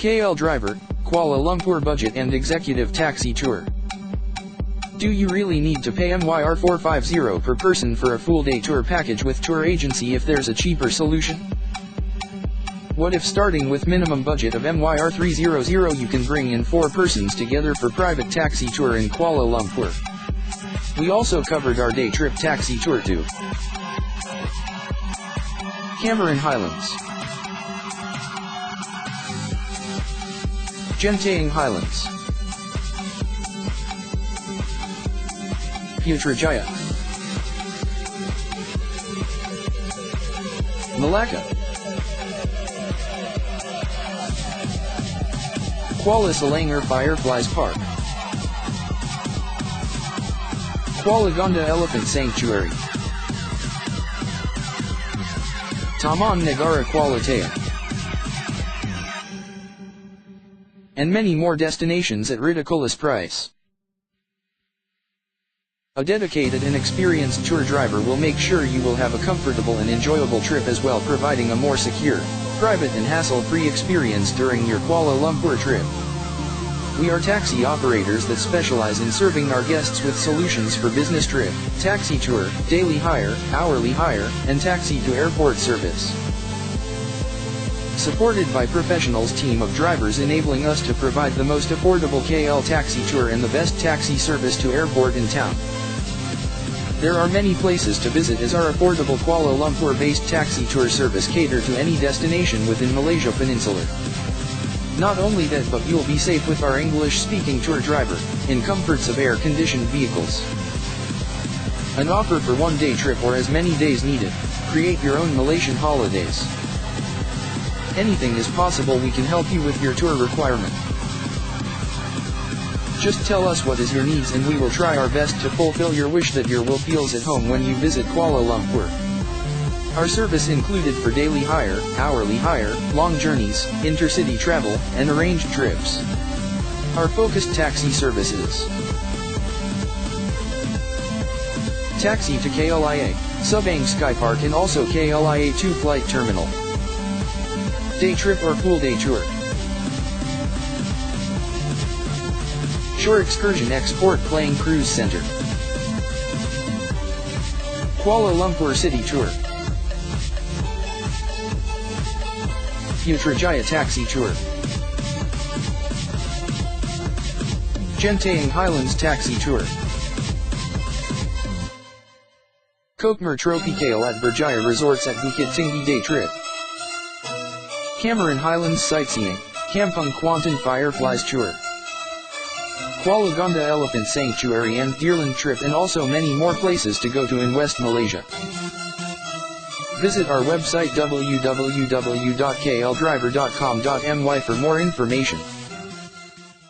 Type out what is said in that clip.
KL Driver, Kuala Lumpur Budget and Executive Taxi Tour. Do you really need to pay MYR 450 per person for a full day tour package with tour agency if there's a cheaper solution? What if starting with minimum budget of MYR 300 you can bring in 4 persons together for private taxi tour in Kuala Lumpur? We also covered our day trip taxi tour to Cameron Highlands, Genting Highlands, Putrajaya, Malacca, Kuala Selangor Fireflies Park, Kuala Gonda Elephant Sanctuary, Taman Negara Kuala Taya, and many more destinations at ridiculous price. A dedicated and experienced tour driver will make sure you will have a comfortable and enjoyable trip as well providing a more secure, private and hassle-free experience during your Kuala Lumpur trip. We are taxi operators that specialize in serving our guests with solutions for business trip, taxi tour, daily hire, hourly hire, and taxi to airport service. Supported by professionals team of drivers enabling us to provide the most affordable KL taxi tour and the best taxi service to airport in town. There are many places to visit as our affordable Kuala Lumpur-based taxi tour service cater to any destination within Malaysia Peninsula. Not only that but you'll be safe with our English-speaking tour driver, in comforts of air-conditioned vehicles. An offer for one-day trip or as many days needed, create your own Malaysian holidays. Anything is possible we can help you with your tour requirement. Just tell us what is your needs and we will try our best to fulfill your wish that your will feels at home when you visit Kuala Lumpur. Our service included for daily hire, hourly hire, long journeys, intercity travel, and arranged trips. Our focused taxi services. Taxi to KLIA, Subang Sky Park and also KLIA 2 Flight Terminal. Day trip or full day tour. Shore Excursion Export Plane Cruise Center. Kuala Lumpur City Tour. Putrajaya Taxi Tour. Genting Highlands Taxi Tour. Kokmer Tropical at Berjaya Resorts at Bukit Tinggi Day Trip. Cameron Highlands Sightseeing, Kampung Quantan Fireflies Tour. Kuala Elephant Sanctuary and Deerland Trip and also many more places to go to in West Malaysia. Visit our website www.kldriver.com.my for more information.